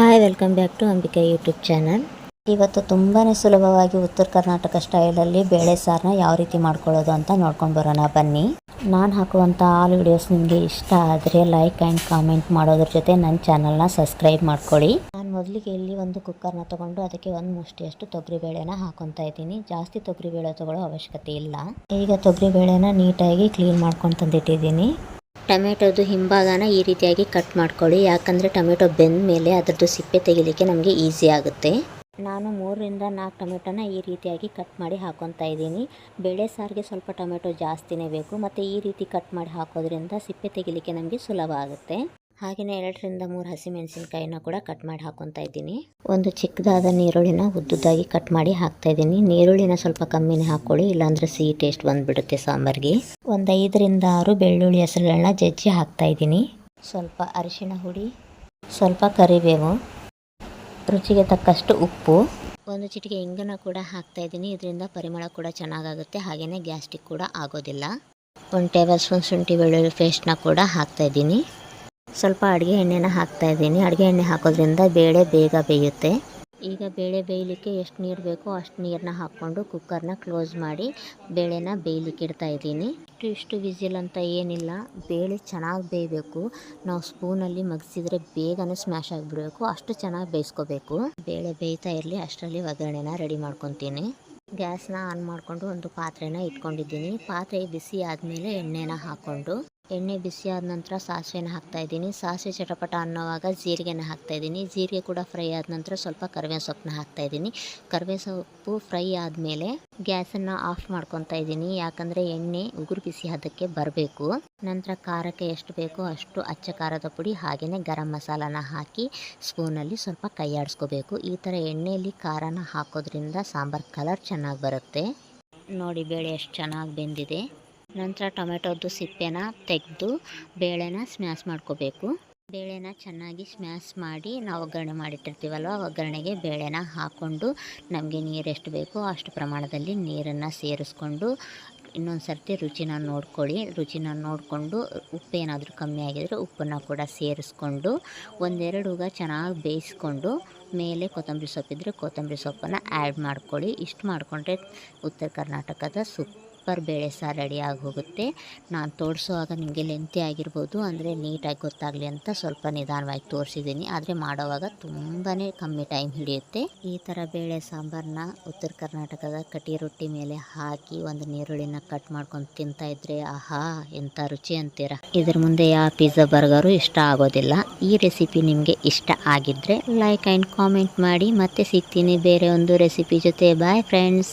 Hi welcome back to Ambika YouTube channel ಇವತ್ತು ತುಂಬಾ ಸುಲಭವಾಗಿ ಉತ್ತರ ಕರ್ನಾಟಕ ಸ್ಟೈಲಲ್ಲಿ ಬೇಳೆ ಸಾರನ್ನ ಯಾವ ರೀತಿ ಮಾಡ್ಕೊಳ್ಳೋದು ಅಂತ ನೋಡ್ಕೊಂಡು ಬರೋಣ. ಬನ್ನಿ. ನಾನು ಹಾಕುವಂಥ ಆಲ್ ವಿಡಿಯೋಸ್ ನಿಮಗೆ ಇಷ್ಟ ಆದರೆ ಲೈಕ್ ಆ್ಯಂಡ್ ಕಾಮೆಂಟ್ ಮಾಡೋದ್ರ ಜೊತೆ ನನ್ನ ಚಾನಲ್ನ ಸಬ್ಸ್ಕ್ರೈಬ್ ಮಾಡ್ಕೊಳ್ಳಿ. ನಾನು ಮೊದಲಿಗೆ ಇಲ್ಲಿ ಒಂದು ಕುಕ್ಕರ್ನ ತೊಗೊಂಡು ಅದಕ್ಕೆ ಒಂದು ಮುಷ್ಟಿಯಷ್ಟು ತೊಗರಿಬೇಳೆನ ಹಾಕೊತಾ ಇದ್ದೀನಿ. ಜಾಸ್ತಿ ತೊಗರಿಬೇಳೆ ತೊಗೊಳ್ಳೋ ಅವಶ್ಯಕತೆ ಇಲ್ಲ. ಈಗ ತೊಗರಿಬೇಳೆನ ನೀಟಾಗಿ ಕ್ಲೀನ್ ಮಾಡ್ಕೊಂಡು ತಂದಿಟ್ಟಿದ್ದೀನಿ. ಟೊಮೆಟೊದು ಹಿಂಭಾಗನ ಈ ರೀತಿಯಾಗಿ ಕಟ್ ಮಾಡ್ಕೊಳ್ಳಿ. ಯಾಕಂದರೆ ಟೊಮೆಟೊ ಬೆಂದ ಮೇಲೆ ಅದರದ್ದು ಸಿಪ್ಪೆ ತೆಗಿಲಿಕ್ಕೆ ನಮಗೆ ಈಸಿ ಆಗುತ್ತೆ. ನಾನು ಮೂರರಿಂದ ನಾಲ್ಕು ಟೊಮೆಟೊನ ಈ ರೀತಿಯಾಗಿ ಕಟ್ ಮಾಡಿ ಹಾಕೊತಾ ಇದ್ದೀನಿ. ಬೇಳೆ ಸಾರಿಗೆ ಸ್ವಲ್ಪ ಟೊಮೆಟೊ ಜಾಸ್ತಿನೇ ಬೇಕು. ಮತ್ತು ಈ ರೀತಿ ಕಟ್ ಮಾಡಿ ಹಾಕೋದ್ರಿಂದ ಸಿಪ್ಪೆ ತೆಗಿಲಿಕ್ಕೆ ನಮಗೆ ಸುಲಭ ಆಗುತ್ತೆ. ಹಾಗೆಯೇ ಎರಡರಿಂದ ಮೂರು ಹಸಿಮೆಣಸಿನ್ಕಾಯಿನ ಕೂಡ ಕಟ್ ಮಾಡಿ ಹಾಕೊತಾ ಇದ್ದೀನಿ. ಒಂದು ಚಿಕ್ಕದಾದ ನೀರುಳ್ಳಿನ ಉದ್ದುದ್ದಾಗಿ ಕಟ್ ಮಾಡಿ ಹಾಕ್ತಾ ಇದ್ದೀನಿ. ನೀರುಳ್ಳಿನ ಸ್ವಲ್ಪ ಕಮ್ಮಿನೇ ಹಾಕ್ಕೊಳ್ಳಿ. ಇಲ್ಲಾಂದರೆ ಸಿಹಿ ಟೇಸ್ಟ್ ಬಂದುಬಿಡುತ್ತೆ ಸಾಂಬಾರಿಗೆ. ಒಂದು ಐದರಿಂದ ಆರು ಬೆಳ್ಳುಳ್ಳಿ ಹೆಸರುಗಳನ್ನ ಜಜ್ಜಿ ಹಾಕ್ತಾಯಿದ್ದೀನಿ ಸ್ವಲ್ಪ ಅರಿಶಿಣ ಹುಡಿ, ಸ್ವಲ್ಪ ಕರಿಬೇವು, ರುಚಿಗೆ ತಕ್ಕಷ್ಟು ಉಪ್ಪು. ಒಂದು ಚಿಟಿಕೆ ಇಂಗನ ಕೂಡ ಹಾಕ್ತಾ ಇದ್ದೀನಿ. ಇದರಿಂದ ಪರಿಮಳ ಕೂಡ ಚೆನ್ನಾಗಾಗುತ್ತೆ. ಹಾಗೆಯೇ ಗ್ಯಾಸ್ಟಿಕ್ ಕೂಡ ಆಗೋದಿಲ್ಲ. ಒಂದು ಟೇಬಲ್ ಸ್ಪೂನ್ ಶುಂಠಿ ಬೆಳ್ಳುಳ್ಳಿ ಪೇಸ್ಟ್ನ ಕೂಡ ಹಾಕ್ತಾ ಇದ್ದೀನಿ. ಸ್ವಲ್ಪ ಅಡುಗೆ ಎಣ್ಣೆನ ಹಾಕ್ತಾ ಇದ್ದೀನಿ. ಅಡುಗೆ ಎಣ್ಣೆ ಹಾಕೋದ್ರಿಂದ ಬೇಳೆ ಬೇಗ ಬೇಯುತ್ತೆ. ಈಗ ಬೇಳೆ ಬೇಯಲಿಕ್ಕೆ ಎಷ್ಟು ನೀರು ಬೇಕೋ ಅಷ್ಟು ನೀರನ್ನ ಹಾಕ್ಕೊಂಡು ಕುಕ್ಕರ್ನ ಕ್ಲೋಸ್ ಮಾಡಿ ಬೇಳೆನ ಬೇಯಲಿಕ್ಕೆ ಇಡ್ತಾ ಇದ್ದೀನಿ. ಇಷ್ಟು ಇಷ್ಟು ವಿಸಿಲ್ ಅಂತ ಏನಿಲ್ಲ. ಬೇಳೆ ಚೆನ್ನಾಗಿ ಬೇಯಬೇಕು. ನಾವು ಸ್ಪೂನಲ್ಲಿ ಮಗ್ಸಿದ್ರೆ ಬೇಗನೆ ಸ್ಮ್ಯಾಶ್ ಆಗಿಬಿಡಬೇಕು. ಅಷ್ಟು ಚೆನ್ನಾಗಿ ಬೇಯಿಸ್ಕೋಬೇಕು. ಬೇಳೆ ಬೇಯ್ತಾ ಇರಲಿ, ಅಷ್ಟರಲ್ಲಿ ಒಗ್ಗರಣೆನ ರೆಡಿ ಮಾಡ್ಕೊತೀನಿ. ಗ್ಯಾಸ್ನ ಆನ್ ಮಾಡಿಕೊಂಡು ಒಂದು ಪಾತ್ರೆನ ಇಟ್ಕೊಂಡಿದ್ದೀನಿ. ಪಾತ್ರೆ ಬಿಸಿ ಆದಮೇಲೆ ಎಣ್ಣೆನ ಹಾಕ್ಕೊಂಡು ಎಣ್ಣೆ ಬಿಸಿ ಆದ ನಂತರ ಸಾಸಿವೆನ ಹಾಕ್ತಾ ಇದ್ದೀನಿ. ಸಾಸಿವೆ ಚಟಪಟ ಅನ್ನೋವಾಗ ಜೀರಿಗೆನ ಹಾಕ್ತಾ ಇದ್ದೀನಿ. ಜೀರಿಗೆ ಕೂಡ ಫ್ರೈ ಆದ ನಂತರ ಸ್ವಲ್ಪ ಕರಿಬೇವು ಸೊಪ್ಪನ್ನ ಹಾಕ್ತಾ ಇದ್ದೀನಿ. ಕರಿಬೇವು ಸೊಪ್ಪು ಫ್ರೈ ಆದಮೇಲೆ ಗ್ಯಾಸನ್ನು ಆಫ್ ಮಾಡ್ಕೊತಾ ಇದ್ದೀನಿ. ಯಾಕಂದರೆ ಎಣ್ಣೆ ಉಗುರು ಬಿಸಿ ಅದಕ್ಕೆ ಬರಬೇಕು. ನಂತರ ಖಾರಕ್ಕೆ ಎಷ್ಟು ಬೇಕೋ ಅಷ್ಟು ಅಚ್ಚ ಖಾರದ ಪುಡಿ ಹಾಗೆಯೇ ಗರಂ ಮಸಾಲಾನ ಹಾಕಿ ಸ್ಪೂನಲ್ಲಿ ಸ್ವಲ್ಪ ಕೈ ಆಡಿಸ್ಕೋಬೇಕು ಈ ಥರ ಎಣ್ಣೆಯಲ್ಲಿ ಖಾರನ ಹಾಕೋದ್ರಿಂದ ಸಾಂಬಾರು ಕಲರ್ ಚೆನ್ನಾಗಿ ಬರುತ್ತೆ. ನೋಡಿ, ಬೇಳೆ ಎಷ್ಟು ಚೆನ್ನಾಗಿ ಬೆಂದಿದೆ. ನಂತರ ಟೊಮೆಟೊದ್ದು ಸಿಪ್ಪೆನ ತೆಗೆದು ಬೇಳೆನ ಸ್ಮ್ಯಾಶ್ ಮಾಡ್ಕೋಬೇಕು. ಬೇಳೆನ ಚೆನ್ನಾಗಿ ಸ್ಮ್ಯಾಶ್ ಮಾಡಿ ನಾವು ಒಗ್ಗರಣೆ ಮಾಡಿಟ್ಟಿರ್ತೀವಲ್ವ ಒಗ್ಗರಣೆಗೆ ಬೇಳೆನ ಹಾಕ್ಕೊಂಡು ನಮಗೆ ನೀರು ಎಷ್ಟು ಬೇಕೋ ಅಷ್ಟು ಪ್ರಮಾಣದಲ್ಲಿ ನೀರನ್ನು ಸೇರಿಸ್ಕೊಂಡು ಇನ್ನೊಂದು ಸರ್ತಿ ರುಚಿನ ನೋಡ್ಕೊಳ್ಳಿ. ರುಚಿನ ನೋಡಿಕೊಂಡು ಉಪ್ಪೇನಾದರೂ ಕಮ್ಮಿ ಆಗಿದ್ರೆ ಉಪ್ಪನ್ನು ಕೂಡ ಸೇರಿಸ್ಕೊಂಡು ಒಂದೆರಡು ಉಗ ಚೆನ್ನಾಗಿ ಬೇಯಿಸ್ಕೊಂಡು ಮೇಲೆ ಕೊತ್ತಂಬರಿ ಸೊಪ್ಪಿದ್ರೆ ಕೊತ್ತಂಬರಿ ಸೊಪ್ಪನ್ನು ಆ್ಯಡ್ ಮಾಡ್ಕೊಳ್ಳಿ. ಇಷ್ಟು ಮಾಡಿಕೊಂಡ್ರೆ ಉತ್ತರ ಕರ್ನಾಟಕದ ಸೂಪರ್ ಬೇಳೆ ಸಾರು ರೆಡಿ ಆಗಿ ಹೋಗುತ್ತೆ ನಾನು ತೋರಿಸುವಾಗ ನಿಮಗೆ ಲೆಂತಿ ಆಗಿರ್ಬೋದು, ಅಂದರೆ ನೀಟಾಗಿ ಗೊತ್ತಾಗಲಿ ಅಂತ ಸ್ವಲ್ಪ ನಿಧಾನವಾಗಿ ತೋರಿಸಿದ್ದೀನಿ. ಆದರೆ ಮಾಡೋವಾಗ ತುಂಬಾ ಕಮ್ಮಿ ಟೈಮ್ ಹಿಡಿಯುತ್ತೆ. ಈ ಥರ ಬೇಳೆ ಸಾಂಬಾರನ್ನ ಉತ್ತರ ಕರ್ನಾಟಕದ ಕಟಿ ರೊಟ್ಟಿ ಮೇಲೆ ಹಾಕಿ ಒಂದು ನೀರುಳ್ಳಿನ ಕಟ್ ಮಾಡ್ಕೊಂಡು ತಿಂತಾ ಇದ್ರೆ ಆಹಾ ಎಂಥ ರುಚಿ ಅಂತೀರ. ಇದ್ರ ಮುಂದೆ ಯಾವ ಪಿಜ್ಜಾ ಬರ್ಗರು ಇಷ್ಟ ಆಗೋದಿಲ್ಲ. ಈ ರೆಸಿಪಿ ನಿಮಗೆ ಇಷ್ಟ ಆಗಿದ್ರೆ ಲೈಕ್ ಆ್ಯಂಡ್ ಕಾಮೆಂಟ್ ಮಾಡಿ. ಮತ್ತೆ ಸಿಗ್ತೀನಿ ಬೇರೆ ಒಂದು ರೆಸಿಪಿ ಜೊತೆ. Bye friends